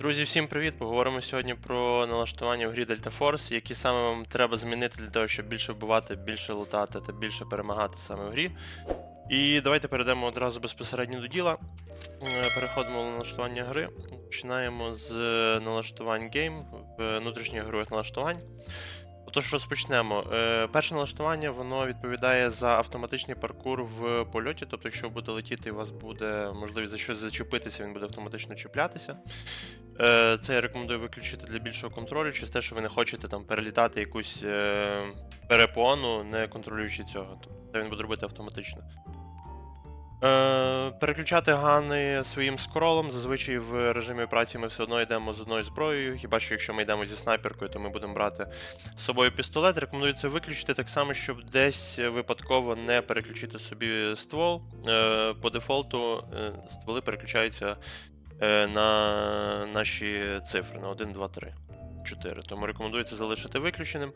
Друзі, всім привіт! Поговоримо сьогодні про налаштування в грі Delta Force, які саме вам треба змінити для того, щоб більше вбивати, більше лутати та більше перемагати саме в грі. І давайте перейдемо одразу безпосередньо до діла. Е, Переходимо до налаштування гри. Починаємо з е, налаштувань гейм, в внутрішніх ігрових налаштувань. Отож, розпочнемо. Е, Перше налаштування воно відповідає за автоматичний паркур в польоті. Тобто, якщо ви будете летіти, у вас буде можливість за щось зачепитися, він буде автоматично чіплятися. Е, Це я рекомендую виключити для більшого контролю, через те, що ви не хочете там перелітати якусь е, перепону, не контролюючи цього. Тобто це він буде робити автоматично. Е, переключати гани своїм скролом. Зазвичай в режимі операції ми все одно йдемо з одною зброєю. Хіба що якщо ми йдемо зі снайперкою, то ми будемо брати з собою пістолет. Рекомендую це виключити так само, щоб десь випадково не переключити собі ствол. Е, по дефолту е, стволи переключаються на наші цифри на 1, 2, 3, 4. Тому рекомендую це залишити виключеним.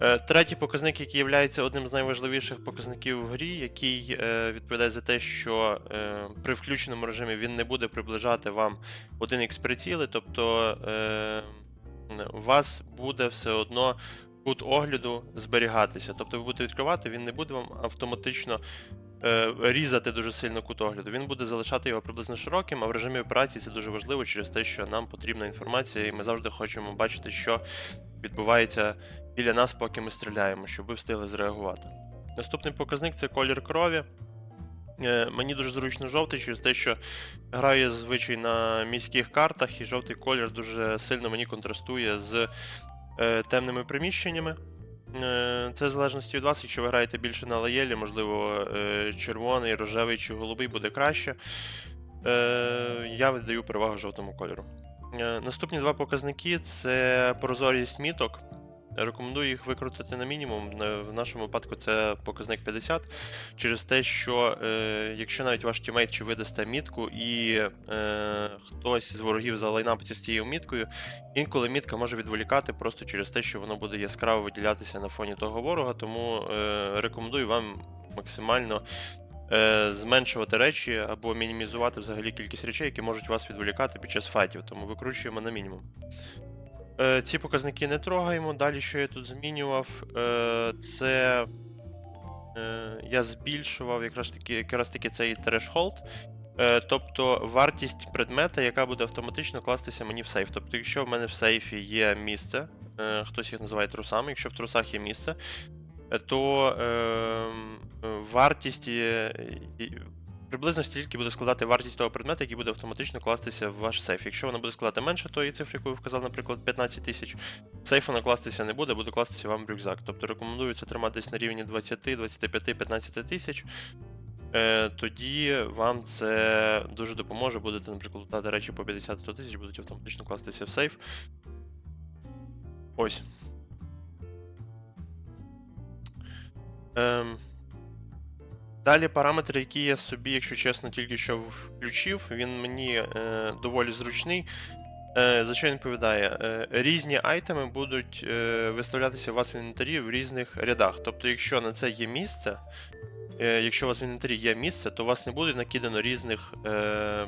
Е, Третій показник, який є одним з найважливіших показників в грі, який е, відповідає за те, що е, при включеному режимі він не буде приближати вам 1х приціли, тобто у вас буде все одно кут огляду зберігатися. Тобто ви будете відкривати, він не буде вам автоматично різати дуже сильно кут огляду. Він буде залишати його приблизно широким, а в режимі операції це дуже важливо через те, що нам потрібна інформація, і ми завжди хочемо бачити, що відбувається біля нас, поки ми стріляємо, щоб ви встигли зреагувати. Наступний показник це колір крові. Е, Мені дуже зручно жовтий через те, що граю зазвичай на міських картах, і жовтий колір дуже сильно мені контрастує з е, темними приміщеннями. Е, Це в залежності від вас, якщо ви граєте більше на лаєлі, можливо, червоний, рожевий чи голубий буде краще. Я віддаю перевагу жовтому кольору. Наступні два показники це прозорість міток. Рекомендую їх викрутити на мінімум. В нашому випадку це показник 50. Через те, що е, якщо навіть ваш тімейт чи видасте мітку, і е, хтось з ворогів залайнапиться з цією міткою, інколи мітка може відволікати просто через те, що воно буде яскраво виділятися на фоні того ворога. Тому е, рекомендую вам максимально е, зменшувати речі або мінімізувати взагалі кількість речей, які можуть вас відволікати під час файтів. Тому викручуємо на мінімум. Е, ці показники не трогаємо. Далі, що я тут змінював, е, це е, я збільшував якраз таки, якраз таки цей threshold. Е, тобто вартість предмета, яка буде автоматично кластися мені в сейф. Тобто, якщо в мене в сейфі є місце, е, хтось їх називає трусами, якщо в трусах є місце, е, то е, вартість і- приблизно стільки буде складати вартість того предмета, який буде автоматично кластися в ваш сейф. Якщо вона буде складати менше тої цифри, яку я вказав, наприклад, 15 тисяч, сейф вона кластися не буде, буде кластися вам в рюкзак. Тобто рекомендую це триматись на рівні 20, 25, 15 тисяч. Е, тоді вам це дуже допоможе. Будете, наприклад, лутати речі по 50-100 тисяч, будуть автоматично кластися в сейф. Ось. Ем, Далі параметри, які я собі, якщо чесно, тільки що включив, він мені е, доволі зручний. Е, за що він відповідає? Е, різні айтеми будуть е, виставлятися у вас в інвентарі в різних рядах. Тобто, якщо на це є місце, якщо у вас в інвентарі є місце, то у вас не буде накидано різних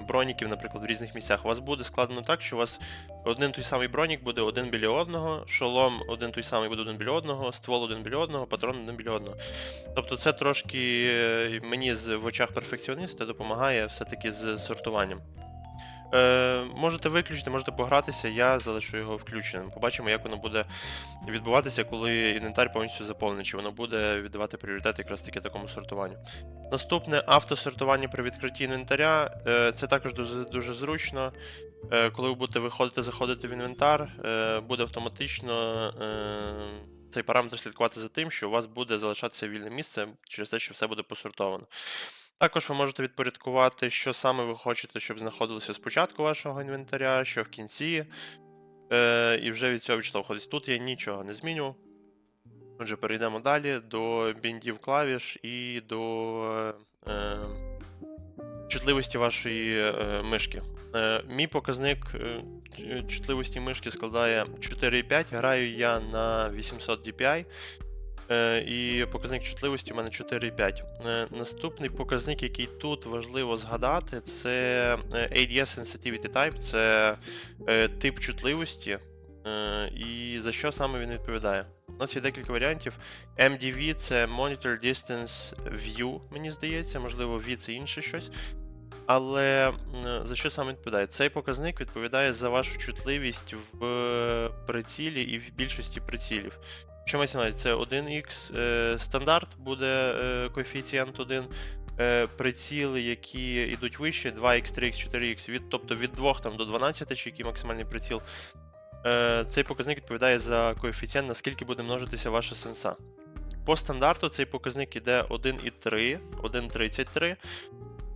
броніків, наприклад, в різних місцях. У вас буде складено так, що у вас один той самий бронік буде один біля одного, шолом один той самий буде один біля одного, ствол один біля одного, патрон один біля одного. Тобто це трошки мені в очах перфекціоніста допомагає все-таки з сортуванням. Е, можете виключити, можете погратися, я залишу його включеним. Побачимо, як воно буде відбуватися, коли інвентар повністю заповнений, чи воно буде віддавати пріоритет якраз таки такому сортуванню. Наступне автосортування при відкритті інвентаря. Е, це також дуже, дуже зручно. Е, коли ви будете виходити, заходити в інвентар, е, буде автоматично е, цей параметр слідкувати за тим, що у вас буде залишатися вільне місце через те, що все буде посортовано. Також ви можете відпорядкувати, що саме ви хочете, щоб знаходилося спочатку вашого інвентаря, що в кінці. Е, і вже від цього відштовхуватись. Тут я нічого не змінював. Отже, перейдемо далі до біндів клавіш і до е, чутливості вашої е, мишки. Е, мій показник е, чутливості мишки складає 4,5. Граю я на 800 DPI. Е, і показник чутливості у мене 4,5. Е, наступний показник, який тут важливо згадати, це е, ADS Sensitivity Type, це тип чутливості. І за що саме він відповідає? У нас є декілька варіантів. MDV це Monitor Distance View, мені здається, можливо, V це інше щось. Але за що саме відповідає? Цей показник відповідає за вашу чутливість в прицілі і в більшості прицілів. Що мається на увазі? Це 1х е, стандарт буде е, коефіцієнт 1. Е, приціли, які йдуть вище, 2х, 3х, 4х, від, тобто від 2 там, до 12, чи який максимальний приціл. Е, цей показник відповідає за коефіцієнт, наскільки буде множитися ваша сенса. По стандарту цей показник іде 1,3, 1,33.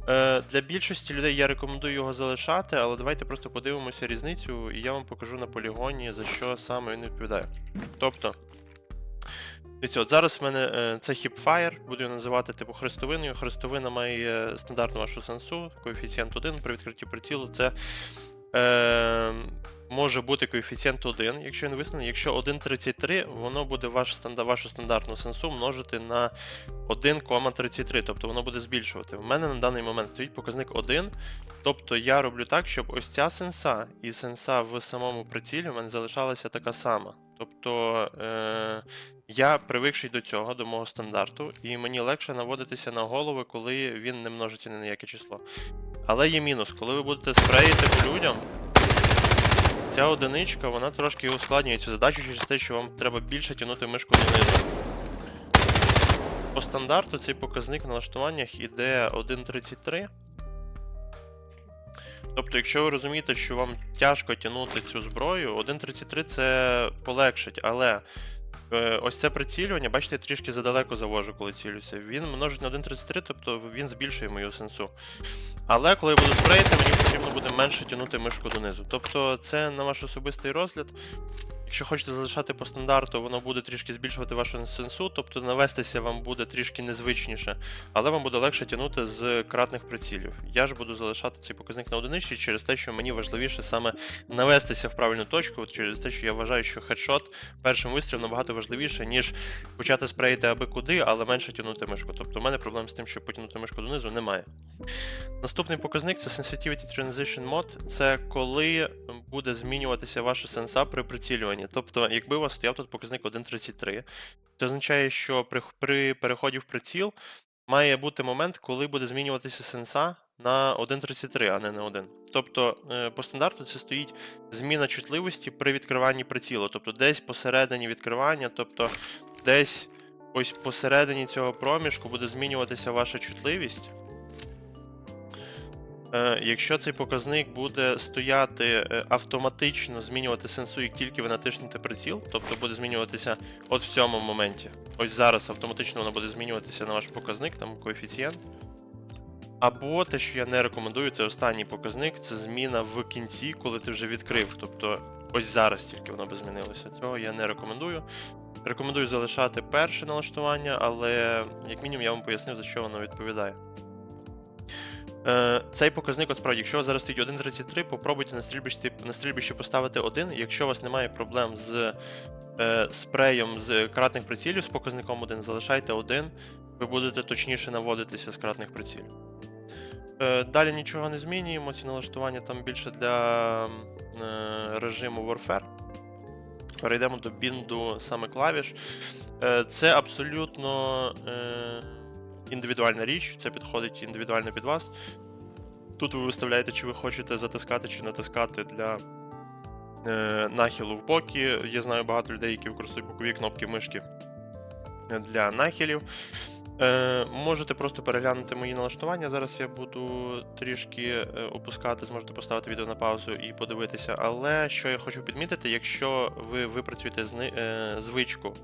Е, Для більшості людей я рекомендую його залишати, але давайте просто подивимося різницю, і я вам покажу на полігоні, за що саме він відповідає. Тобто, от зараз в мене е, це hipfire, буду його називати типу хрестовиною. Хрестовина має стандартну вашу сенсу, коефіцієнт 1 при відкритті прицілу. Це е, може бути коефіцієнт 1, якщо він висновлений. Якщо 1,33, воно буде ваш вашу стандартну сенсу множити на 1,33, тобто воно буде збільшувати. У мене на даний момент стоїть показник 1. Тобто я роблю так, щоб ось ця сенса і сенса в самому прицілі у мене залишалася така сама. Тобто е, я привикший до цього, до мого стандарту, і мені легше наводитися на голови, коли він не множиться ні на яке число. Але є мінус, коли ви будете спреїти по людям, ця одиничка вона трошки ускладнює цю задачу через те, що вам треба більше тягнути мишку донизу. По стандарту цей показник в налаштуваннях іде 1.33. Тобто, якщо ви розумієте, що вам тяжко тягнути цю зброю, 1.33 це полегшить, але ось це прицілювання, бачите, я трішки задалеко завожу, коли цілюся. Він множить на 1.33, тобто він збільшує мою сенсу. Але коли я буду спреїти, мені потрібно буде менше тягнути мишку донизу. Тобто, це на ваш особистий розгляд. Якщо хочете залишати по стандарту, воно буде трішки збільшувати вашу сенсу, тобто навестися вам буде трішки незвичніше, але вам буде легше тягнути з кратних прицілів. Я ж буду залишати цей показник на одиничці через те, що мені важливіше саме навестися в правильну точку, через те, що я вважаю, що хедшот першим вистрілом набагато важливіше, ніж почати спреїти аби куди, але менше тягнути мишку. Тобто, у мене проблем з тим, щоб потягнути мишку донизу, немає. Наступний показник це Sensitivity Transition Mode. Це коли буде змінюватися ваша сенса при прицілюванні. Тобто, якби у вас стояв тут показник 1.33, це означає, що при, при переході в приціл має бути момент, коли буде змінюватися сенса на 1.33, а не на 1. Тобто, е, по стандарту це стоїть зміна чутливості при відкриванні прицілу. Тобто десь посередині відкривання, тобто десь ось посередині цього проміжку буде змінюватися ваша чутливість. Е, Якщо цей показник буде стояти е, автоматично змінювати сенсу, як тільки ви натиснете приціл, тобто буде змінюватися от в цьому моменті. Ось зараз автоматично воно буде змінюватися на ваш показник, там коефіцієнт. Або те, що я не рекомендую, це останній показник, це зміна в кінці, коли ти вже відкрив. Тобто ось зараз тільки воно би змінилося. Цього я не рекомендую. Рекомендую залишати перше налаштування, але як мінімум я вам пояснив, за що воно відповідає. Е, Цей показник, от справді, якщо у вас зараз стоїть 1.33, попробуйте на стрільбищі, на стрільбищі поставити 1. Якщо у вас немає проблем з е, спреєм з кратних прицілів з показником 1, залишайте 1, ви будете точніше наводитися з кратних прицілів. Е, далі нічого не змінюємо, ці налаштування там більше для е, режиму Warfare. Перейдемо до бінду саме клавіш. Е, це абсолютно. Е, індивідуальна річ, це підходить індивідуально під вас. Тут ви виставляєте, чи ви хочете затискати чи натискати для е, нахилу в боки. Я знаю багато людей, які використовують бокові кнопки мишки для нахилів. Е, можете просто переглянути мої налаштування. Зараз я буду трішки е, опускати, зможете поставити відео на паузу і подивитися. Але що я хочу підмітити, якщо ви випрацюєте зни, е, звичку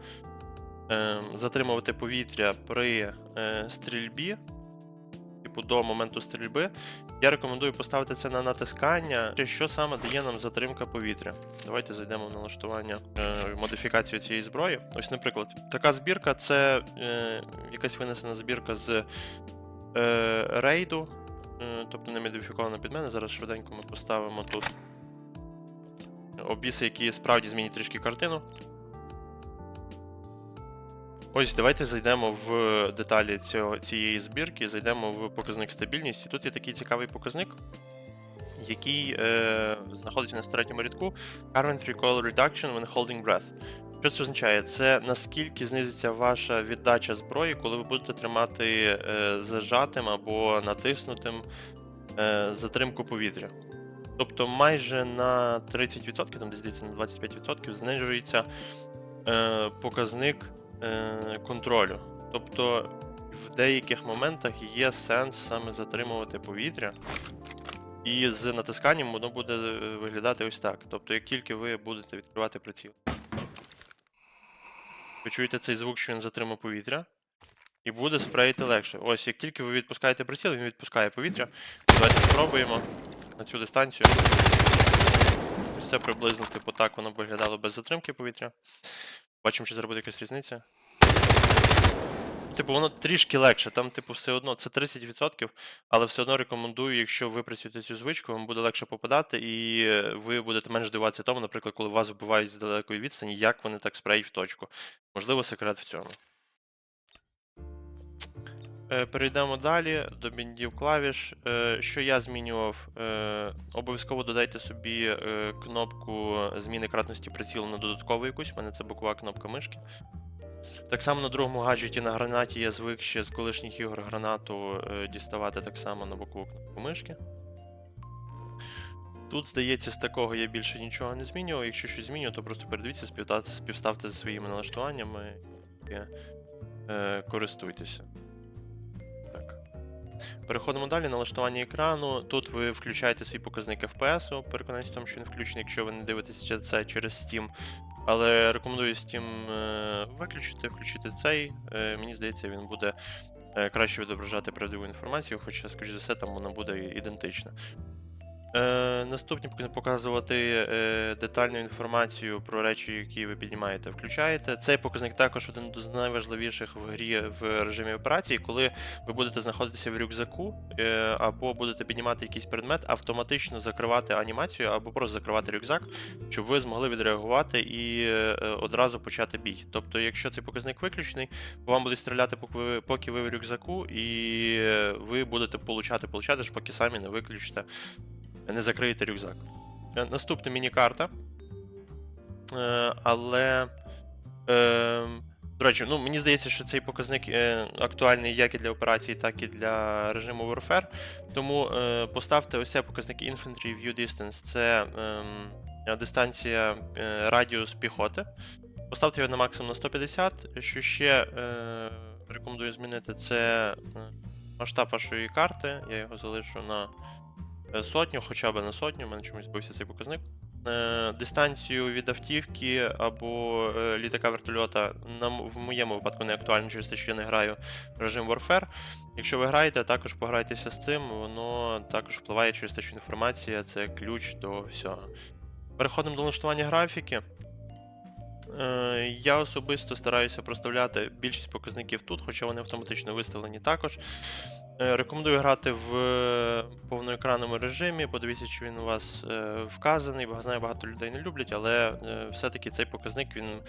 затримувати повітря при е, стрільбі, типу до моменту стрільби, я рекомендую поставити це на натискання, що саме дає нам затримка повітря. Давайте зайдемо в налаштування е, модифікацію цієї зброї. Ось, наприклад, така збірка це е, якась винесена збірка з рейду, тобто не модифікована під мене. Зараз швиденько ми поставимо тут обвіси, які справді змінять трішки картину. Ось давайте зайдемо в деталі цього, цієї збірки, зайдемо в показник стабільність. І тут є такий цікавий показник, який е, знаходиться на третьому рядку Current Recoil Reduction when holding breath. Що це означає? Це наскільки знизиться ваша віддача зброї, коли ви будете тримати е, зажатим або натиснутим е, затримку повітря. Тобто майже на 30%, там здається на 25% знижується е, показник е, контролю. Тобто в деяких моментах є сенс саме затримувати повітря. І з натисканням воно буде е, виглядати ось так. Тобто, як тільки ви будете відкривати приціл, ви чуєте цей звук, що він затримав повітря, і буде спреїти легше. Ось, як тільки ви відпускаєте приціл, він відпускає повітря. Давайте спробуємо на цю дистанцію. Ось це приблизно типу так воно виглядало без затримки повітря. Бачимо, чи зробити якась різниця. Типу, воно трішки легше, там, типу, все одно це 30%, але все одно рекомендую, якщо ви працюєте цю звичку, вам буде легше попадати, і е, ви будете менш дивуватися тому, наприклад, коли вас вбивають з далекої відстані, як вони так спреють в точку. Можливо, секрет в цьому. Е, Перейдемо далі до біндів клавіш. Е, Що я змінював? Е, Обов'язково додайте собі кнопку зміни кратності прицілу на додаткову якусь. У мене це бокова кнопка мишки. Так само на другому гаджеті на гранаті я звик ще з колишніх ігор гранату діставати так само на бокову кнопку мишки. Тут, здається, з такого я більше нічого не змінював. Якщо щось змінюю, то просто передивіться, співставте, зі своїми налаштуваннями і користуйтеся. Переходимо далі. Налаштування екрану. Тут ви включаєте свій показник FPS, переконайтеся в тому, що він включений, якщо ви не дивитеся це через Steam. Але рекомендую Steam е, виключити, включити цей. Е, Мені здається, він буде е, краще відображати правдиву інформацію, хоча, скоріш за все, там вона буде ідентична. Е, наступні показувати е, детальну інформацію про речі, які ви піднімаєте, включаєте. Цей показник також один з найважливіших в грі в режимі операції, коли ви будете знаходитися в рюкзаку е, або будете піднімати якийсь предмет, автоматично закривати анімацію або просто закривати рюкзак, щоб ви змогли відреагувати і е, одразу почати бій. Тобто, якщо цей показник виключений, вам будуть стріляти, поки ви, поки ви в рюкзаку, і е, ви будете получати, получати, аж поки самі не виключите не закриєте рюкзак. Е, Наступна міні-карта. Е, але. Е, до речі, ну, мені здається, що цей показник е, актуальний як і для операції, так і для режиму Warfare. Тому е, поставте ось цей показник Infantry View Distance. Це е, дистанція е, радіус піхоти. Поставте його на максимум на 150. Що ще е, рекомендую змінити, це е, масштаб вашої карти. Я його залишу на е, сотню, хоча б на сотню, у мене чомусь збився цей показник. Е, Дистанцію від автівки або е, літака вертольота в моєму випадку не актуально, через те, що я не граю в режим Warfare. Якщо ви граєте, також пограйтеся з цим, воно також впливає через те, що інформація це ключ до всього. Переходимо до налаштування графіки. Е, Я особисто стараюся проставляти більшість показників тут, хоча вони автоматично виставлені також. Е, Рекомендую грати в е, повноекранному режимі. Подивіться, чи він у вас е, вказаний. Бо знаю, багато людей не люблять, але все-таки цей показник він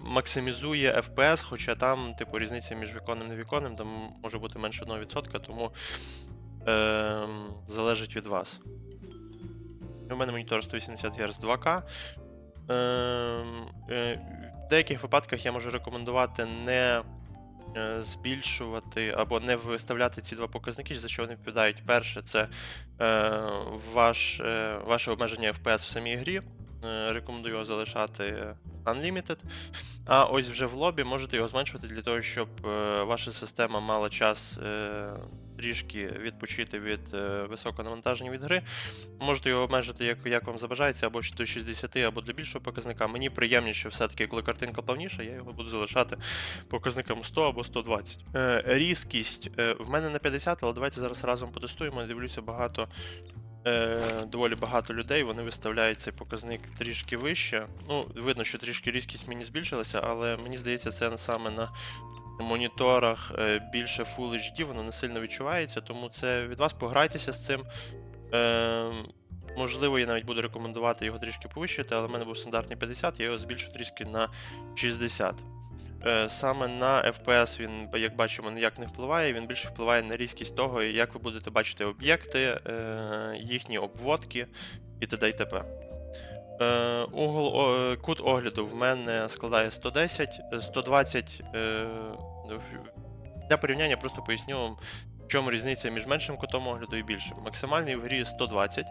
максимізує FPS, хоча там, типу, різниця між віконним і невіконним там може бути менше 1%, тому е, залежить від вас. У мене монітор 180 Гц 2К. Ем, е, В деяких випадках я можу рекомендувати не збільшувати або не виставляти ці два показники, за що вони відповідають. Перше, це е, ваш, е, ваше обмеження FPS в самій грі. Е, Рекомендую його залишати Unlimited. А ось вже в лобі можете його зменшувати для того, щоб е, ваша система мала час е, трішки відпочити від е, високого навантаження від гри. Можете його обмежити, як, як вам забажається, або до 60, або до більшого показника. Мені приємніше все-таки, коли картинка плавніша, я його буду залишати показником 100 або 120. Е, різкість в мене на 50, але давайте зараз разом потестуємо. Дивлюся багато. Е, доволі багато людей, вони виставляють цей показник трішки вище. Ну, видно, що трішки різкість мені збільшилася, але мені здається, це саме на моніторах е, більше Full HD, воно не сильно відчувається, тому це від вас пограйтеся з цим. Е, можливо, я навіть буду рекомендувати його трішки повищити, але в мене був стандартний 50, я його збільшу трішки на 60. Е, Саме на FPS він, як бачимо, ніяк не впливає. Він більше впливає на різкість того, як ви будете бачити об'єкти, е, їхні обводки і т.д. і т.п. Е, угол, кут огляду в мене складає 110, е, 120. Е, для порівняння просто поясню вам, в чому різниця між меншим кутом огляду і більшим. Максимальний в грі 120.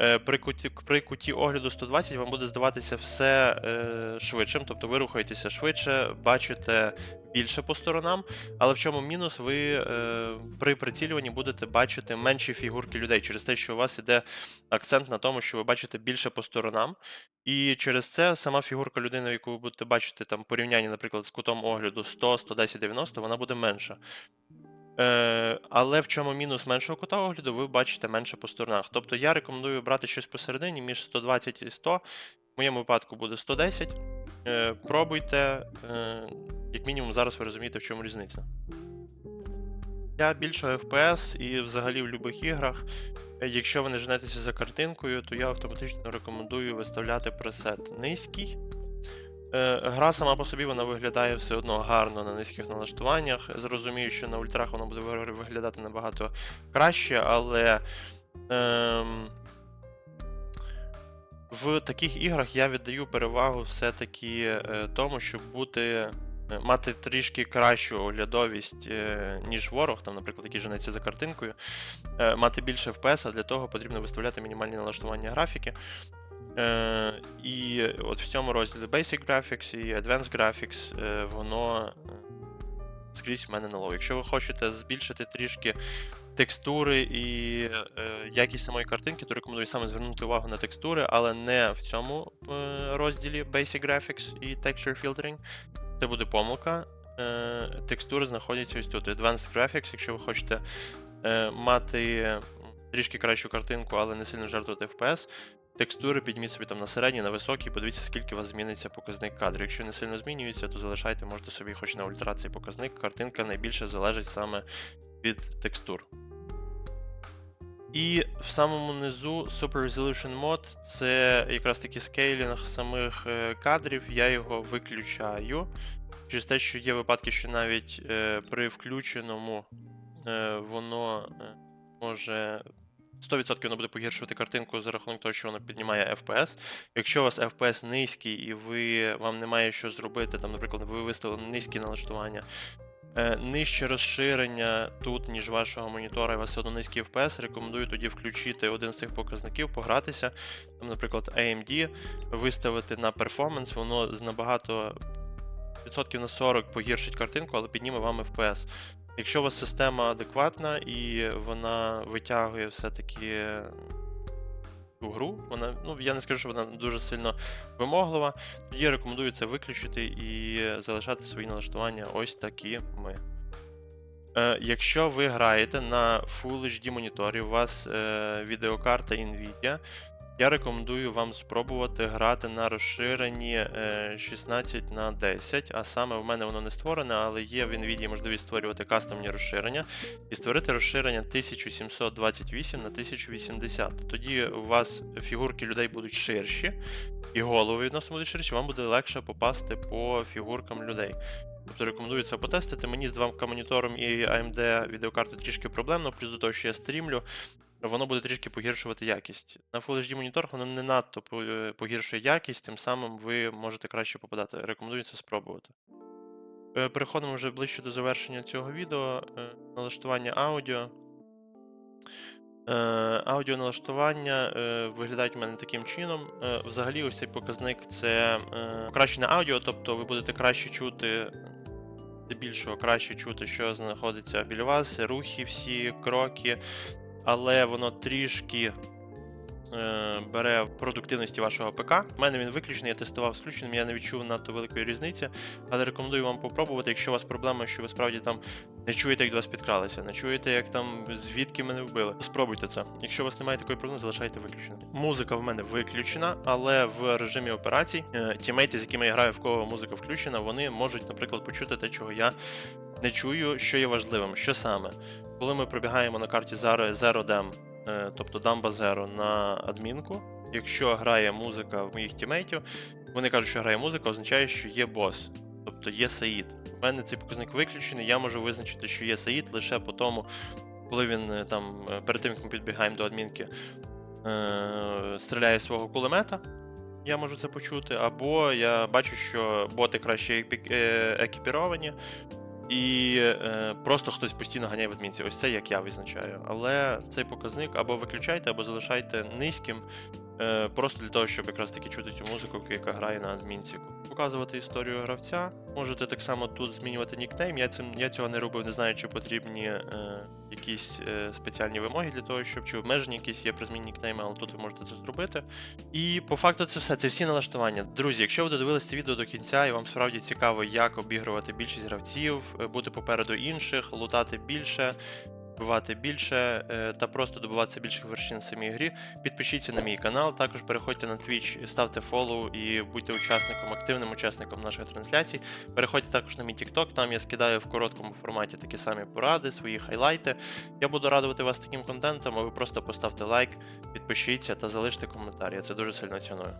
Е, При куті, при куті огляду 120 вам буде здаватися все е, швидшим, тобто ви рухаєтеся швидше, бачите більше по сторонам, але в чому мінус, ви е, при прицілюванні будете бачити менші фігурки людей через те, що у вас іде акцент на тому, що ви бачите більше по сторонам. І через це сама фігурка людини, яку ви будете бачити там порівняння, наприклад, з кутом огляду 100, 110, 90, вона буде менша. Е, але в чому мінус меншого кута огляду, ви бачите менше по сторонах. Тобто я рекомендую брати щось посередині між 120 і 100. В моєму випадку буде 110. Е, пробуйте. Е, як мінімум, зараз ви розумієте, в чому різниця. Для більшого FPS і взагалі в будь-яких іграх, е, якщо ви не женетеся за картинкою, то я автоматично рекомендую виставляти пресет низький. Е, Гра сама по собі вона виглядає все одно гарно на низьких налаштуваннях. Зрозумію, що на ультрах воно буде виглядати набагато краще, але ем, в таких іграх я віддаю перевагу все-таки е, тому, щоб бути. е, Мати трішки кращу оглядовість, ніж ворог, там, наприклад, який женеться за картинкою, мати більше FPS, а для того потрібно виставляти мінімальні налаштування графіки. Е, і от в цьому розділі Basic Graphics і Advanced Graphics е, воно е, скрізь в мене на. Якщо ви хочете збільшити трішки текстури і якість самої картинки, то рекомендую саме звернути увагу на текстури, але не в цьому розділі Basic Graphics і Texture Filtering. Це буде помилка. Текстури знаходяться ось тут. Advanced Graphics, якщо ви хочете мати трішки кращу картинку, але не сильно жертвувати FPS, Текстури підніміть собі там на середній, на високий, подивіться, скільки у вас зміниться показник кадру. Якщо не сильно змінюється, то залишайте, можете собі хоч на ультра цей показник. Картинка найбільше залежить саме від текстур. І в самому низу Super Resolution Mode це якраз таки скейлінг самих е, кадрів. Я його виключаю. Через те, що є випадки, що навіть е, при включеному е, воно е, може 100% воно буде погіршувати картинку за рахунок того, що воно піднімає FPS. Якщо у вас FPS низький і ви, вам немає що зробити, там, наприклад, ви виставили низькі налаштування, е, нижче розширення тут, ніж вашого монітора, і у вас все одно низький FPS, рекомендую тоді включити один з цих показників, погратися. Там, наприклад, AMD, виставити на перформанс, воно з набагато відсотків на 40 погіршить картинку, але підніме вам FPS. Якщо у вас система адекватна і вона витягує все-таки цю гру, вона, ну я не скажу, що вона дуже сильно вимоглива, тоді рекомендую це виключити і залишати свої налаштування ось такими. Е, якщо ви граєте на Full HD моніторі, у вас е, відеокарта Nvidia, я рекомендую вам спробувати грати на розширенні е, 16 на 10, а саме в мене воно не створене, але є в NVIDIA можливість створювати кастомні розширення і створити розширення 1728 на 1080. Тоді у вас фігурки людей будуть ширші, і голови відносно будуть ширші, вам буде легше попасти по фігуркам людей. Тобто рекомендую це потестити. Мені з 2К монітором і AMD відеокартою трішки проблемно, плюс до того, що я стрімлю, воно буде трішки погіршувати якість. На Full HD моніторах воно не надто е, погіршує якість, тим самим ви можете краще попадати. Рекомендую це спробувати. Е, Переходимо вже ближче до завершення цього відео. Е, Налаштування аудіо. Аудіоналаштування е, виглядають у мене таким чином. Взагалі, ось цей показник це покращене аудіо, тобто ви будете краще чути, здебільшого краще чути, що знаходиться біля вас, рухи всі, кроки, але воно трішки бере в продуктивності вашого ПК. У мене він виключений, я тестував включеним, я не відчув надто великої різниці, але рекомендую вам попробувати, якщо у вас проблема, що ви справді там не чуєте, як до вас підкралися, не чуєте, як там звідки мене вбили. Спробуйте це. Якщо у вас немає такої проблеми, залишайте виключеним. Музика в мене виключена, але в режимі операцій е, тімейти, з якими я граю, в кого музика включена, вони можуть, наприклад, почути те, чого я не чую, що є важливим. Що саме? Коли ми пробігаємо на карті Zero е, тобто Дамба Zero на адмінку, якщо грає музика в моїх тімейтів, вони кажуть, що грає музика, означає, що є бос. Тобто є Саїд. У мене цей показник виключений, я можу визначити, що є Саїд лише по тому, коли він е, там е, перед тим, як ми підбігаємо до адмінки, е, стріляє свого кулемета. Я можу це почути, або я бачу, що боти краще е, екіпіровані, і е, просто хтось постійно ганяє в адмінці. Ось це як я визначаю. Але цей показник або виключайте, або залишайте низьким, е, просто для того, щоб якраз таки чути цю музику, яка грає на адмінці. Показувати історію гравця. Можете так само тут змінювати нікнейм. Я цим я цього не робив, не знаю, чи потрібні е, якісь е, спеціальні вимоги для того, щоб чи обмеження якісь є при зміні нікнейма, але тут ви можете це зробити. І по факту це все. Це всі налаштування. Друзі, якщо ви додивилися це відео до кінця і вам справді цікаво, як обігрувати більшість гравців, е, бути попереду інших, лутати більше. Вбивати більше е, та просто добиватися більших вершин в самій грі. Підпишіться на мій канал, також переходьте на Twitch, ставте фоллоу і будьте учасником, активним учасником наших трансляцій. Переходьте також на мій TikTok, там я скидаю в короткому форматі такі самі поради, свої хайлайти. Я буду радувати вас таким контентом, а ви просто поставте лайк, підпишіться та залиште коментар. Я це дуже сильно ціную.